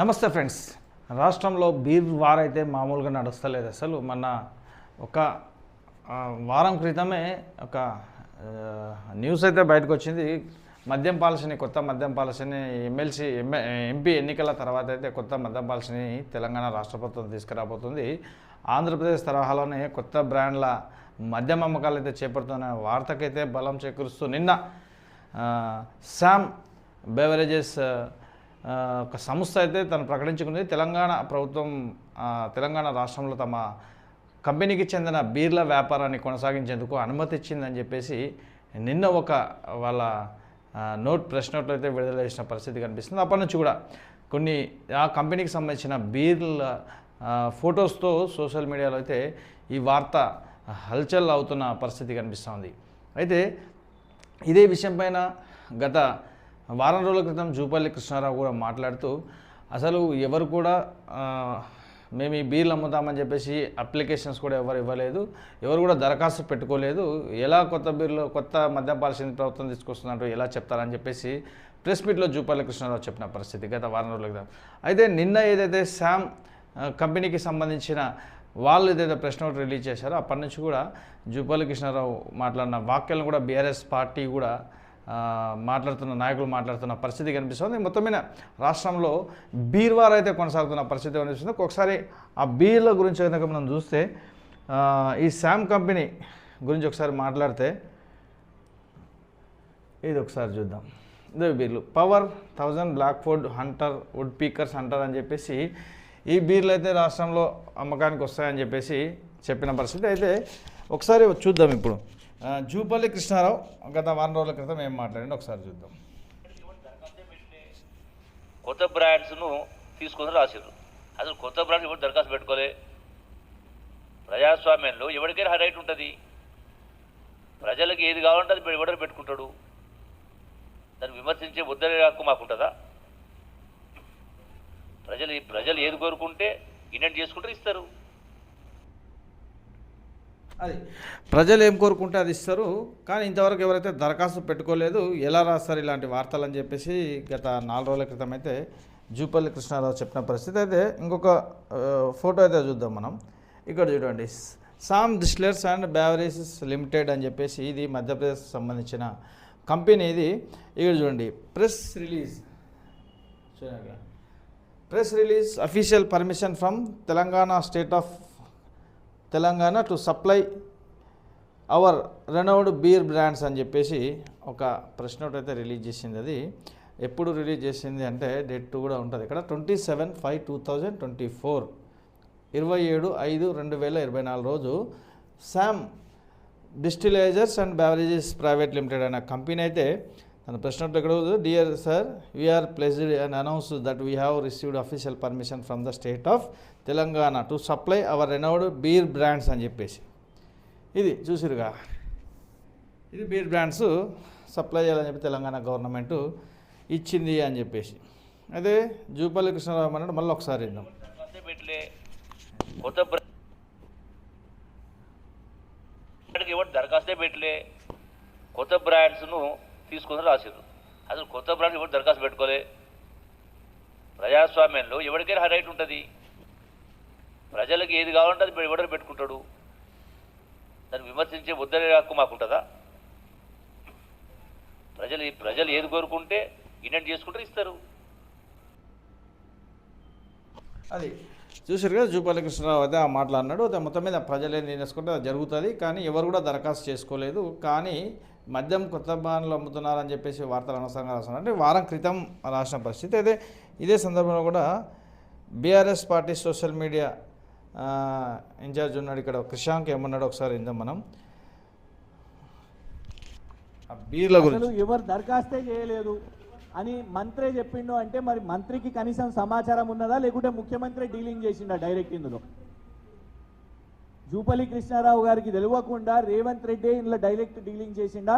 నమస్తే ఫ్రెండ్స్. రాష్ట్రంలో beer war అయితే మామూలుగా నడుస్తలేదు అసలు. మన ఒక వారం క్రితమే ఒక న్యూస్ అయితే బయటకు వచ్చింది. మద్యం పాలసీని కొత్త మద్యం పాలసీని ఎమ్మెల్సీ ఎంఏ ఎంపీ ఎన్నికల తర్వాత అయితే కొత్త మద్యం పాలసీని తెలంగాణ రాష్ట్ర ప్రభుత్వం తీసుకురాబోతుంది. ఆంధ్రప్రదేశ్ తరహాలోనే కొత్త బ్రాండ్ల మద్యం అమ్మకాలు అయితే చేపడుతున్న వార్తకైతే బలం చేకూరుస్తూ నిన్న శామ్ బెవరేజెస్ ఒక సంస్థ అయితే తను ప్రకటించుకుంది. తెలంగాణ ప్రభుత్వం తెలంగాణ రాష్ట్రంలో తమ కంపెనీకి చెందిన బీర్ల వ్యాపారాన్ని కొనసాగించేందుకు అనుమతి ఇచ్చిందని చెప్పేసి నిన్న ఒక వాళ్ళ నోట్ ప్రెస్ నోట్లు అయితే విడుదల చేసిన పరిస్థితి కనిపిస్తుంది. అప్పటి నుంచి కూడా కొన్ని ఆ కంపెనీకి సంబంధించిన బీర్ల ఫొటోస్తో సోషల్ మీడియాలో అయితే ఈ వార్త హల్చల్ అవుతున్న పరిస్థితి కనిపిస్తుంది అయితే ఇదే విషయం పైన గత వారం రోజుల క్రితం జూపల్లి కృష్ణారావు కూడా మాట్లాడుతూ అసలు ఎవరు కూడా మేము ఈ బీర్లు అమ్ముతామని చెప్పేసి అప్లికేషన్స్ కూడా ఎవరు ఇవ్వలేదు ఎవరు కూడా దరఖాస్తు పెట్టుకోలేదు ఎలా కొత్త బీర్లు కొత్త మద్యం పాలసీని ప్రభుత్వం తీసుకొస్తున్నట్టు ఎలా చెప్తారని చెప్పేసి ప్రెస్ మీట్లో జూపల్లి కృష్ణారావు చెప్పిన పరిస్థితి గత వారం రోజుల క్రితం. అయితే నిన్న ఏదైతే శామ్ కంపెనీకి సంబంధించిన వాళ్ళు ఏదైతే ప్రెస్ నోట్ రిలీజ్ చేశారో అప్పటి నుంచి కూడా జూపల్లి కృష్ణారావు మాట్లాడిన వాక్యాలను కూడా బీఆర్ఎస్ పార్టీ కూడా మాట్లాడుతున్న నాయకులు మాట్లాడుతున్న పరిస్థితి కనిపిస్తుంది. మొత్తం మీద రాష్ట్రంలో బీర్వార్ అయితే కొనసాగుతున్న పరిస్థితి కనిపిస్తుంది. ఒకసారి ఆ బీర్ల గురించి కనుక మనం చూస్తే ఈ శామ్ కంపెనీ గురించి ఒకసారి మాట్లాడితే ఇది ఒకసారి చూద్దాం. ఇదే బీర్లు. Power thousand black food hunter woodpeckers hunter అని చెప్పేసి ఈ బీర్లు అయితే రాష్ట్రంలో అమ్మకానికి వస్తాయని చెప్పేసి చెప్పిన పరిస్థితి. అయితే ఒకసారి చూద్దాం ఇప్పుడు. జూపల్లి కృష్ణారావు గత వారం రోజుల క్రితం ఏం మాట్లాడండి ఒకసారి చూద్దాం. కొత్త బ్రాండ్స్ను తీసుకొని రాసిర్రు. అసలు కొత్త బ్రాండ్స్ ఎవరు దరఖాస్తు పెట్టుకోలే? ప్రజాస్వామ్యంలో ఎవరికైనా రైట్ ఉంటుంది. ప్రజలకు ఏది కావాలంటే అది ఎవడో పెట్టుకుంటాడు. దాన్ని విమర్శించే వద్దనే హక్కు మాకుంటుందా? ప్రజలు ప్రజలు ఏది కోరుకుంటే ఇండెంట్ చేసుకుంటే ఇస్తారు. అది. ప్రజలు ఏం కోరుకుంటే అది ఇస్తారు. కానీ ఇంతవరకు ఎవరైతే దరఖాస్తు పెట్టుకోలేదు ఎలా రాస్తారు ఇలాంటి వార్తలు అని చెప్పేసి గత నాలుగు రోజుల క్రితం అయితే జూపల్లి కృష్ణారావు చెప్పిన పరిస్థితి. అయితే ఇంకొక ఫోటో అయితే చూద్దాం మనం. ఇక్కడ చూడండి. Som distillers and beverages limited అని చెప్పేసి ఇది మధ్యప్రదేశ్ సంబంధించిన కంపెనీ ఇది. ఇక్కడ చూడండి. Press release. చూడండి press release official permission from Telangana state of Telangana to supply our renowned beer brands అని చెప్పేసి ఒక ప్రెస్ నోట్ అయితే రిలీజ్ చేసింది అది. ఎప్పుడు రిలీజ్ చేసింది అంటే డేట్ టూ కూడా ఉంటుంది. ఇక్కడ twenty seven five two thousand twenty four ఇరవై ఏడు ఐదు రెండు వేల ఇరవై నాలుగు రోజు Som distillers and beverages private limited అనే కంపెనీ అయితే తన ప్రశ్న ఇక్కడ dear sir we are pleased and announce that we have received official permission from the state of Telangana to supply our renowned beer brands అని చెప్పేసి. ఇది చూసిరుగా? ఇది beer brands supply చేయాలని చెప్పి తెలంగాణ గవర్నమెంట్ ఇచ్చింది అని చెప్పేసి. అదే జూపల్లి కృష్ణారావు అన్నాడు మళ్ళీ ఒకసారి ఇద్దాం కొత్త దరఖాస్తే పెట్టలే కొత్త బ్రాండ్స్ను తీసుకొని రాసిర్రు అసలు కొత్త బ్రాండ్ ఎవరు దరఖాస్తు పెట్టుకోలే. ప్రజాస్వామ్యంలో ఎవరికైనా రైట్ ఉంటుంది. ప్రజలకు ఏది కావాలంటే అది ఎవడని పెట్టుకుంటాడు. దాన్ని విమర్శించే వద్దనే హక్కు మాకుంటుందా? ప్రజలు ప్రజలు ఏది కోరుకుంటే ఇండెంట్ చేసుకుంటే ఇస్తారు. అది చూసారు కదా జూపల్లి కృష్ణరావు అయితే ఆ మాటలు అన్నాడు. అయితే మొత్తం మీద ప్రజలు ఏం చేసుకుంటే అది జరుగుతుంది. కానీ ఎవరు కూడా దరఖాస్తు చేసుకోలేదు. కానీ మద్యం కొత్త బాణలు అమ్ముతున్నారని చెప్పేసి వార్తలు అనవసరంగా రాస్తున్నారు. అంటే వారం క్రితం రాసిన పరిస్థితి. అయితే ఇదే సందర్భంలో కూడా BRS party social media incharge ఉన్నాడు ఇక్కడ. కృషాంక్ ఏమన్నాడు ఒకసారి ఇందాం మనం. బీర్ల గురించి. ఎవరు దరఖాస్తే చేయలేదు అని మంత్రే చెప్పిండు అంటే మరి మంత్రికి కనీసం సమాచారం ఉన్నదా? లేకుంటే ముఖ్యమంత్రి డీలింగ్ చేసిండా డైరెక్ట్ ఇందులో? జూపల్లి కృష్ణారావు గారికి తెలియకుండా రేవంత్ రెడ్డి ఇందులో డైరెక్ట్ డీలింగ్ చేసిండా?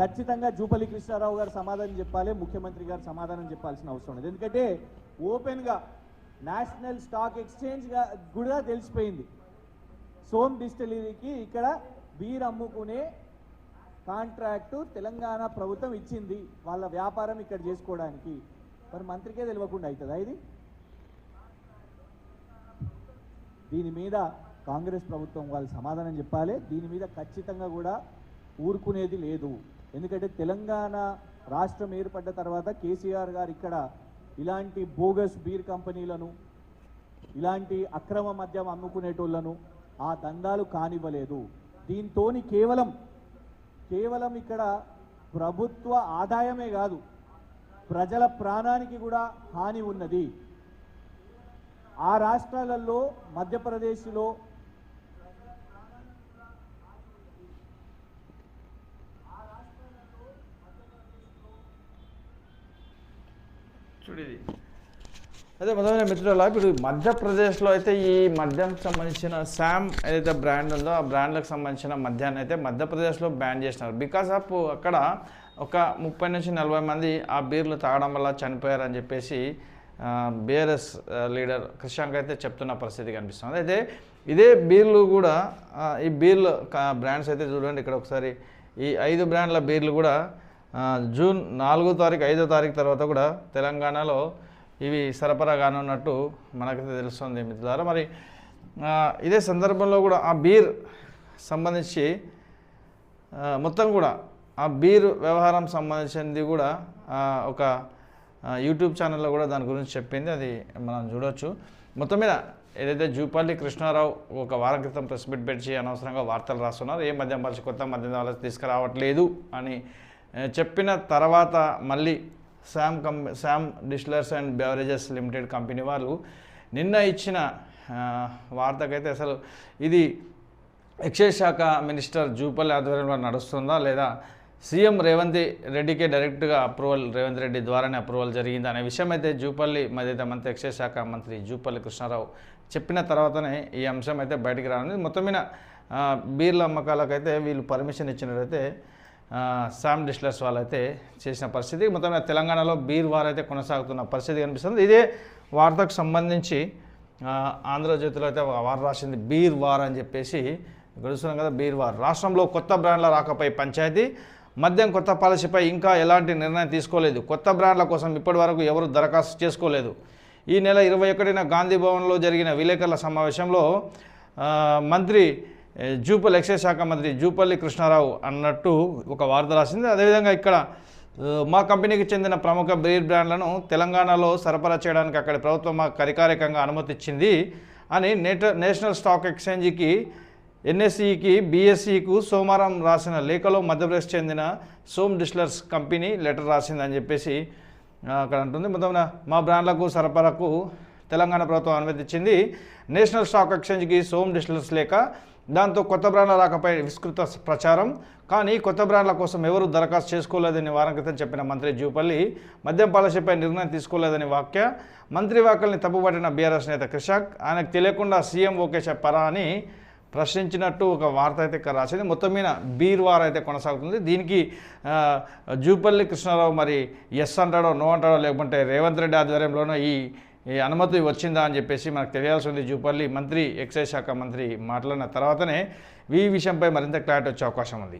ఖచ్చితంగా జూపల్లి కృష్ణారావు గారు సమాధానం చెప్పాలి ముఖ్యమంత్రి గారు సమాధానం చెప్పాల్సిన అవసరం ఉంది ఎందుకంటే ఓపెన్గా నేషనల్ స్టాక్ ఎక్స్చేంజ్గా కూడా తెలిసిపోయింది. సోమ్ డిస్టిలరీకి ఇక్కడ బీర్ అమ్ముకునే కాంట్రాక్టు తెలంగాణ ప్రభుత్వం ఇచ్చింది వాళ్ళ వ్యాపారం ఇక్కడ చేసుకోవడానికి. మరి మంత్రికే తెలియకుండా అవుతుందా ఇది? దీని మీద కాంగ్రెస్ ప్రభుత్వం వాళ్ళు సమాధానం చెప్పాలి. దీని మీద ఖచ్చితంగా కూడా ఊరుకునేది లేదు. ఎందుకంటే తెలంగాణ రాష్ట్రం ఏర్పడ్డ తర్వాత కేసీఆర్ గారు ఇక్కడ ఇలాంటి బోగస్ బీర్ కంపెనీలను ఇలాంటి అక్రమ మద్యం అమ్ముకునేటోళ్ళను ఆ దందాలు కానివ్వలేదు. దీంతోని కేవలం కేవలం ఇక్కడ ప్రభుత్వ ఆదాయమే కాదు ప్రజల ప్రాణానికి కూడా హాని ఉన్నది. ఆ రాష్ట్రాలలో మధ్యప్రదేశ్లో చూడు ఇది అదే మొదలైన మిత్రుల ఇప్పుడు మధ్యప్రదేశ్లో అయితే ఈ మద్యానికి సంబంధించిన శామ్ ఏదైతే బ్రాండ్ ఉందో ఆ బ్రాండ్లకు సంబంధించిన మద్యాన్ని అయితే మధ్యప్రదేశ్లో బ్యాన్ చేసినారు. బికాస్ ఆఫ్ అక్కడ ఒక ముప్పై నుంచి నలభై మంది ఆ బీర్లు తాగడం వల్ల చనిపోయారని చెప్పేసి బీఆర్ఎస్ లీడర్ కృషాంక్ అయితే చెప్తున్న పరిస్థితి కనిపిస్తుంది. అయితే ఇదే బీర్లు కూడా ఈ బీర్లు బ్రాండ్స్ అయితే చూడండి ఇక్కడ ఒకసారి ఈ ఐదు బ్రాండ్ల బీర్లు కూడా జూన్ నాలుగో తారీఖు ఐదో తారీఖు తర్వాత కూడా తెలంగాణలో ఇవి సరఫరా కానున్నట్టు మనకైతే తెలుస్తుంది మిత్రులారా. మరి ఇదే సందర్భంలో కూడా ఆ బీర్ సంబంధించి మొత్తం కూడా ఆ బీర్ వ్యవహారం సంబంధించింది కూడా ఒక యూట్యూబ్ ఛానల్లో కూడా దాని గురించి చెప్పింది. అది మనం చూడొచ్చు. మొత్తం మీద ఏదైతే జూపల్లి కృష్ణారావు ఒక వారం క్రితం ప్రెస్ మీట్ పెట్టి అనవసరంగా వార్తలు రాస్తున్నారు ఏ మద్యం పరిచి కొత్త మద్యం తీసుకురావట్లేదు అని చెప్పిన తర్వాత మళ్ళీ Sam కంపె Som distillers and beverages limited company వాళ్ళు నిన్న ఇచ్చిన వార్తకైతే అసలు ఇది ఎక్సైజ్ శాఖ మినిస్టర్ జూపల్లి ఆధ్వర్యంలో నడుస్తుందా లేదా సీఎం రేవంత్ రెడ్డికే డైరెక్ట్గా అప్రూవల్ రేవంత్ రెడ్డి ద్వారానే అప్రూవల్ జరిగింది అనే విషయం అయితే జూపల్లి మధ్యత మంత్రి ఎక్సైజ్ శాఖ మంత్రి జూపల్లి కృష్ణారావు చెప్పిన తర్వాతనే ఈ అంశం అయితే బయటికి రానుంది. మొత్తం మీద బీర్ల అమ్మకాలకైతే వీళ్ళు పర్మిషన్ ఇచ్చినట్టయితే శామ్ డిస్లర్స్ వాళ్ళైతే చేసిన పరిస్థితి. మొత్తం తెలంగాణలో బీర్ వార్ అయితే కొనసాగుతున్న పరిస్థితి కనిపిస్తుంది. ఇదే వార్తకు సంబంధించి ఆంధ్రజ్యోతిలో అయితే వార్ రాసింది. బీర్ వార్ అని చెప్పేసి గడుస్తున్నాం కదా బీర్ వార్. రాష్ట్రంలో కొత్త బ్రాండ్ల రాకపై పంచాయతీ మద్యం కొత్త పాలసీపై ఇంకా ఎలాంటి నిర్ణయం తీసుకోలేదు. కొత్త బ్రాండ్ల కోసం ఇప్పటి వరకు ఎవరు దరఖాస్తు చేసుకోలేదు. ఈ నెల ఇరవై ఒకటిన గాంధీ భవన్లో జరిగిన విలేకరుల సమావేశంలో మంత్రి జూపల్లి ఎక్సైజ్ శాఖ మంత్రి జూపల్లి కృష్ణారావు అన్నట్టు ఒక వార్త రాసింది. అదేవిధంగా ఇక్కడ మా కంపెనీకి చెందిన ప్రముఖ బీర్ బ్రాండ్లను తెలంగాణలో సరఫరా చేయడానికి అక్కడి ప్రభుత్వం మాకు అధికారికంగా అనుమతి ఇచ్చింది అని నేట నేషనల్ స్టాక్ ఎక్స్చేంజ్కి ఎన్ఎస్ఈకి బీఎస్ఈకు సోమవారం రాసిన లేఖలో మధ్యప్రదేశ్ చెందిన సోమ్ డిస్లర్స్ కంపెనీ లెటర్ రాసిందని చెప్పేసి అక్కడ అంటుంది. మొత్తం మా బ్రాండ్లకు సరఫరాకు తెలంగాణ ప్రభుత్వం అనుమతి ఇచ్చింది. నేషనల్ స్టాక్ ఎక్స్చేంజ్కి సోమ్ డిస్లర్స్ లేక దాంతో కొత్త బ్రాండ్ల రాకపై విస్తృత ప్రచారం. కానీ కొత్త బ్రాండ్ల కోసం ఎవరు దరఖాస్తు చేసుకోలేదని వారం క్రితం చెప్పిన మంత్రి జూపల్లి మద్యం పాలసీపై నిర్ణయం తీసుకోలేదని వాక్య మంత్రి వ్యాఖ్యల్ని తప్పుపట్టిన బీఆర్ఎస్ నేత కృషాక్ ఆయనకు తెలియకుండా సీఎం ఓకే చెప్పారా అని ప్రశ్నించినట్టు ఒక వార్త అయితే ఇక్కడ రాసింది. మొత్తం మీద బీర్ వార్ అయితే కొనసాగుతుంది. దీనికి జూపల్లి కృష్ణారావు మరి ఎస్ అంటాడో నో అంటాడో లేకుంటే రేవంత్ రెడ్డి ఆధ్వర్యంలోనో ఈ ఈ అనుమతి వచ్చిందా అని చెప్పేసి మనకు తెలియాల్సి ఉంది జూపల్లి మంత్రి ఎక్సైజ్ శాఖ మంత్రి మాట్లాడిన తర్వాతనే ఈ విషయంపై మరింత క్లారిటీ వచ్చే అవకాశం ఉంది.